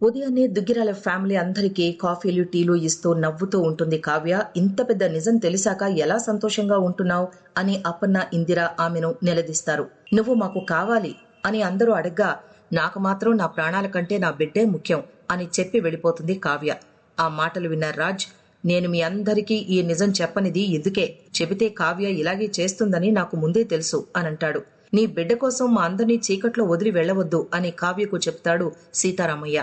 ఉదయాన్నే దుగ్గిరాల ఫ్యామిలీ అందరికీ కాఫీలు టీలు ఇస్తూ నవ్వుతూ ఉంటుంది కావ్య. ఇంత పెద్ద నిజం తెలిసాక ఎలా సంతోషంగా ఉంటున్నావు అని అప్పన్న ఇందిర ఆమెను నిలదీస్తారు. నువ్వు మాకు కావాలి అని అందరూ అడగ్గా నాకు మాత్రం నా ప్రాణాల కంటే నా బిడ్డే ముఖ్యం అని చెప్పి వెళ్ళిపోతుంది కావ్య. ఆ మాటలు విన్న రాజ్ నేను మీ అందరికీ ఈ నిజం చెప్పనిది ఎందుకే? చెబితే కావ్య ఇలాగే చేస్తుందని నాకు ముందే తెలుసు అని అంటాడు. నీ బిడ్డ కోసం మా అందరినీ చీకట్లో వదిలి వెళ్ళవద్దు అని కావ్యకు చెప్తాడు సీతారామయ్య.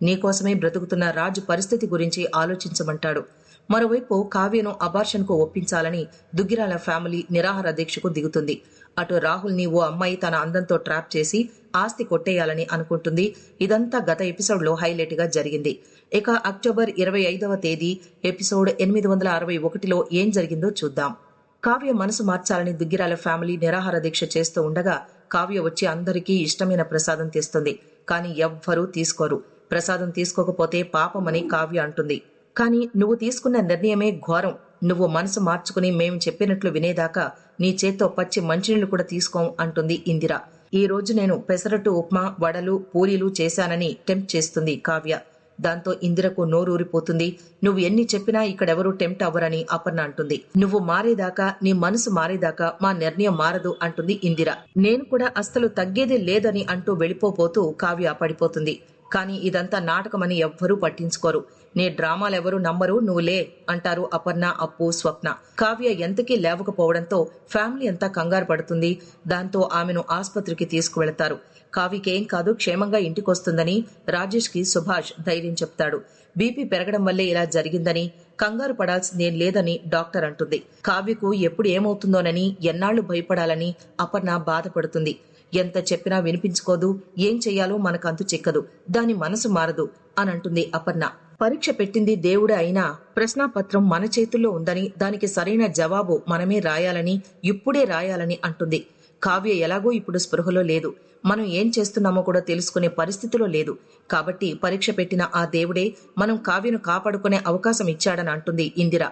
నీకోసమే బ్రతుకుతున్న రాజు పరిస్థితి గురించి ఆలోచించమంటాడు. మరోవైపు కావ్యను అబార్షన్కు ఒప్పించాలని దుగ్గిరాల ఫ్యామిలీ నిరాహార దీక్షకు దిగుతుంది. అటు రాహుల్ని ఓ అమ్మాయి తన అందంతో ట్రాప్ చేసి ఆస్తి కొట్టేయాలని అనుకుంటుంది. ఇదంతా గత ఎపిసోడ్లో హైలైట్గా జరిగింది. ఇక అక్టోబర్ ఇరవై ఐదవ తేదీ ఎపిసోడ్ ఎనిమిది వందల అరవై ఒకటిలో ఏం జరిగిందో చూద్దాం. కావ్య మనసు మార్చాలని దుగ్గిరాల ఫ్యామిలీ నిరాహార దీక్ష చేస్తూ ఉండగా కావ్య వచ్చి అందరికీ ఇష్టమైన ప్రసాదం తెస్తుంది. కానీ ఎవ్వరూ తీసుకోరు. ప్రసాదం తీసుకోకపోతే పాపమని కావ్య అంటుంది. కానీ నువ్వు తీసుకున్న నిర్ణయమే ఘోరం. నువ్వు మనసు మార్చుకుని మేము చెప్పినట్లు వినేదాకా నీ చేత్తో పచ్చి మంచినీళ్ళు కూడా తీసుకోం అంటుంది ఇందిర. ఈ రోజు నేను పెసరట్టు ఉప్మా వడలు పూరీలు చేశానని టెంప్ట్ చేస్తుంది కావ్య. దాంతో ఇందిరకు నోరూరిపోతుంది. నువ్వు ఎన్ని చెప్పినా ఇక్కడెవరూ టెంప్ట్ అవ్వరని అపర్ణ అంటుంది. నువ్వు మారేదాకా నీ మనసు మారేదాకా మా నిర్ణయం మారదు అంటుంది ఇందిర. నేను కూడా అస్సలు తగ్గేదే లేదని అంటూ వెళ్ళిపోబోతూ కావ్య పడిపోతుంది. కానీ ఇదంతా నాటకమని ఎవ్వరూ పట్టించుకోరు. నీ డ్రామాలెవరూ నమ్మరు నువ్వు లే అంటారు అపర్ణ అప్పు స్వప్న. కావ్య ఎంతకీ లేవకపోవడంతో ఫ్యామిలీ అంతా కంగారు పడుతుంది. దాంతో ఆమెను ఆసుపత్రికి తీసుకువెళతారు. కావ్యకేం కాదు క్షేమంగా ఇంటికొస్తుందని రాజేష్కి సుభాష్ ధైర్యం చెప్తాడు. బీపీ పెరగడం వల్లే ఇలా జరిగిందని కంగారు పడాల్సిందేం లేదని డాక్టర్ అంటుంది. కావ్యకు ఎప్పుడు ఏమవుతుందోనని ఎన్నాళ్ళు భయపడాలని అపర్ణ బాధపడుతుంది. ఎంత చెప్పినా వినిపించుకోదు ఏం చెయ్యాలో మనకంతు చిక్కదు దాని మనసు మారదు అని అంటుంది అపర్ణ. పరీక్ష పెట్టింది దేవుడే అయినా ప్రశ్నాపత్రం మన చేతుల్లో ఉందని దానికి సరైన జవాబు మనమే రాయాలని ఇప్పుడే రాయాలని అంటుంది. కావ్య ఎలాగో ఇప్పుడు స్పృహలో లేదు. మనం ఏం చేస్తున్నామో కూడా తెలుసుకునే పరిస్థితిలో లేదు. కాబట్టి పరీక్ష పెట్టిన ఆ దేవుడే మనం కావ్యను కాపాడుకునే అవకాశం ఇచ్చాడని అంటుంది ఇందిర.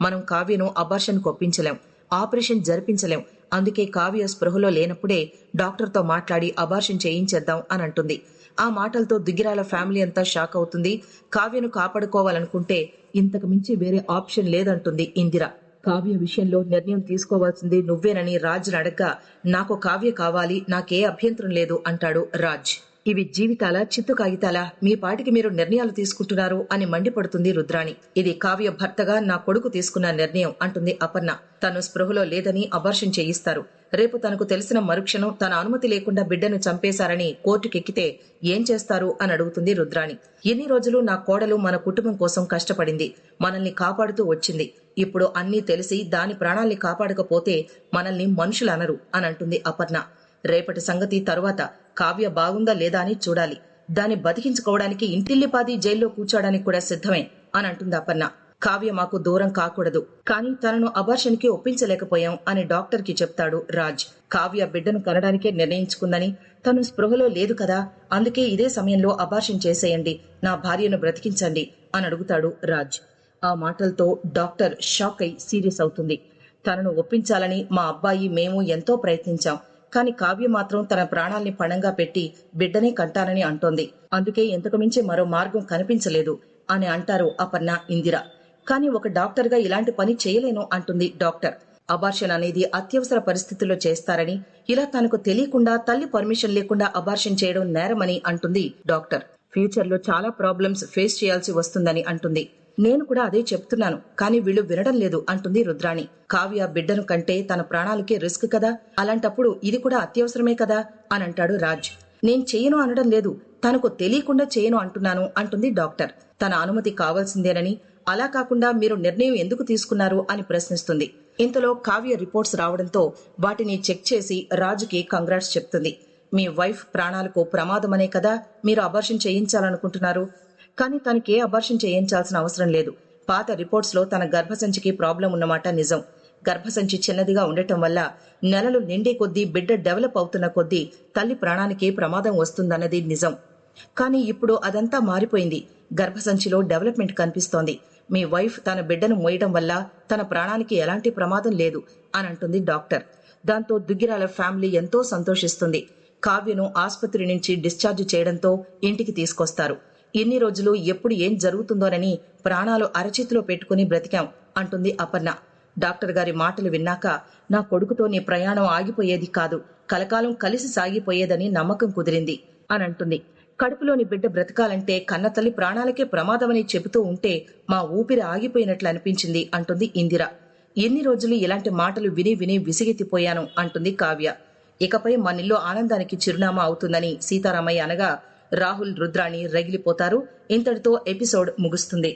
మనం కావ్యను అబార్షన్ కొప్పించలేం ఆపరేషన్ జరిపించలేం అందుకే కావ్య స్పృహలో లేనప్పుడే డాక్టర్తో మాట్లాడి అబార్షన్ చేయించేద్దాం అని అంటుంది. ఆ మాటలతో దుగ్గిరాల ఫ్యామిలీ అంతా షాక్ అవుతుంది. కావ్యను కాపాడుకోవాలనుకుంటే ఇంతకు మించి వేరే ఆప్షన్ లేదంటుంది ఇందిర. కావ్య విషయంలో నిర్ణయం తీసుకోవాల్సింది నువ్వేనని రాజ్ అడగ్గా నాకు కావ్య కావాలి నాకే అభ్యంతరం లేదు అంటాడు రాజ్. ఇవి జీవితాల చిత్తు కాగితాల మీ పాటికి మీరు నిర్ణయాలు తీసుకుంటున్నారు అని మండిపడుతుంది రుద్రాణి. ఇది కావ్య భర్తగా నా కొడుకు తీసుకున్న నిర్ణయం అంటుంది అపర్ణ. తను స్పృహలో లేదని అబార్షన్ చేయిస్తారు. రేపు తనకు తెలిసిన మరుక్షణం తన అనుమతి లేకుండా బిడ్డను చంపేశారని కోర్టుకెక్కితే ఏం చేస్తారు అని అడుగుతుంది రుద్రాణి. ఎన్ని రోజులు నా కోడలు మన కుటుంబం కోసం కష్టపడింది. మనల్ని కాపాడుతూ వచ్చింది. ఇప్పుడు అన్నీ తెలిసి దాని ప్రాణాల్ని కాపాడకపోతే మనల్ని మనుషులు అనరు అని అంటుంది అపర్ణ. రేపటి సంగతి తరువాత కావ్య బాగుందా లేదా అని చూడాలి. దాన్ని బతికించుకోవడానికి ఇంటిల్లిపాది జైల్లో కూర్చోడానికి కూడా సిద్ధమే అని అంటుంది అపర్ణ. కావ్య మాకు దూరం కాకూడదు. కానీ తనను అబార్షన్కి ఒప్పించలేకపోయాం అని డాక్టర్కి చెప్తాడు రాజ్. కావ్య బిడ్డను కనడానికే నిర్ణయించుకుందని తను స్పృహలో లేదు కదా. అందుకే ఇదే సమయంలో అబార్షన్ చేసేయండి. నా భార్యను బ్రతికించండి అని అడుగుతాడు రాజ్. ఆ మాటలతో డాక్టర్ షాక్ అయి సీరియస్ అవుతుంది. తనను ఒప్పించాలని మా అబ్బాయి మేము ఎంతో ప్రయత్నించాం. కాని కావ్య మాత్రం తన ప్రాణాల్ని పణంగా పెట్టి బిడ్డనే కంటానని అంటోంది. అందుకే ఇంతకు మించి మరో మార్గం కనిపించలేదు అని అంటారు అపర్ణ ఇందిర. కానీ ఒక డాక్టర్గా ఇలాంటి పని చేయలేను అంటుంది డాక్టర్. అబార్షన్ అనేది అత్యవసర పరిస్థితుల్లో చేస్తారని ఇలా తనకు తెలియకుండా తల్లి పర్మిషన్ లేకుండా అబార్షన్ చేయడం నేరమని అంటుంది డాక్టర్. ఫ్యూచర్లో చాలా ప్రాబ్లమ్స్ ఫేస్ చేయాల్సి వస్తుందని అంటుంది. నేను కూడా అదే చెప్తున్నాను కానీ వీళ్ళు వినడం లేదు అంటుంది రుద్రాణి. కావ్య బిడ్డను కంటే తన ప్రాణాలకే రిస్క్ కదా? అలాంటప్పుడు ఇది కూడా అత్యవసరమే కదా? అని అంటాడు రాజ్. నేను చేయను అనడం లేదు తనకు తెలియకుండా చేయను అంటున్నాను అంటుంది డాక్టర్. తన అనుమతి కావాల్సిందేనని అలా కాకుండా మీరు నిర్ణయం ఎందుకు తీసుకున్నారు అని ప్రశ్నిస్తుంది. ఇంతలో కావ్య రిపోర్ట్స్ రావడంతో వాటిని చెక్ చేసి రాజుకి కంగ్రాట్స్ చెప్తుంది. మీ వైఫ్ ప్రాణాలకు ప్రమాదమనే కదా? మీరు అబర్షన్ చేయించాలనుకుంటున్నారు? కానీ తనకే అబార్షన్ చేయించాల్సిన అవసరం లేదు. పాత రిపోర్ట్స్లో తన గర్భసంచికి ప్రాబ్లం ఉన్నమాట నిజం. గర్భసంచి చిన్నదిగా ఉండటం వల్ల నెలలు నిండే కొద్దీ బిడ్డ డెవలప్ అవుతున్న కొద్దీ తల్లి ప్రాణానికి ప్రమాదం వస్తుందన్నది నిజం. కానీ ఇప్పుడు అదంతా మారిపోయింది. గర్భసంచిలో డెవలప్మెంట్ కనిపిస్తోంది. మీ వైఫ్ తన బిడ్డను మోయడం వల్ల తన ప్రాణానికి ఎలాంటి ప్రమాదం లేదు అని అంటుంది డాక్టర్. దాంతో దుగ్గిరాల ఫ్యామిలీ ఎంతో సంతోషిస్తుంది. కావ్యను ఆసుపత్రి నుంచి డిశ్చార్జ్ చేయడంతో ఇంటికి తీసుకొస్తారు. ఎన్ని రోజులు ఎప్పుడు ఏం జరుగుతుందోనని ప్రాణాలు అరచేతిలో పెట్టుకుని బ్రతికాం అంటుంది అపర్ణ. డాక్టర్ గారి మాటలు విన్నాక నా కొడుకుతో నీ ప్రయాణం ఆగిపోయేది కాదు కలకాలం కలిసి సాగిపోయేదని నమ్మకం కుదిరింది అని అంటుంది కడుపులోని బిడ్డ బ్రతకాలంటే కన్నతల్లి ప్రాణాలకే ప్రమాదమని చెబుతూ ఉంటే మా ఊపిరి ఆగిపోయినట్లు అనిపించింది అంటుంది ఇందిర. ఎన్ని రోజులు ఇలాంటి మాటలు విని విని విసిగెత్తిపోయాను అంటుంది కావ్య. ఇకపై మనిల్లో ఆనందానికి చిరునామా అవుతుందని సీతారామయ్య అనగా రాహుల్ రుద్రాణి రగిలిపోతారు. ఇంతటితో ఎపిసోడ్ ముగుస్తుంది.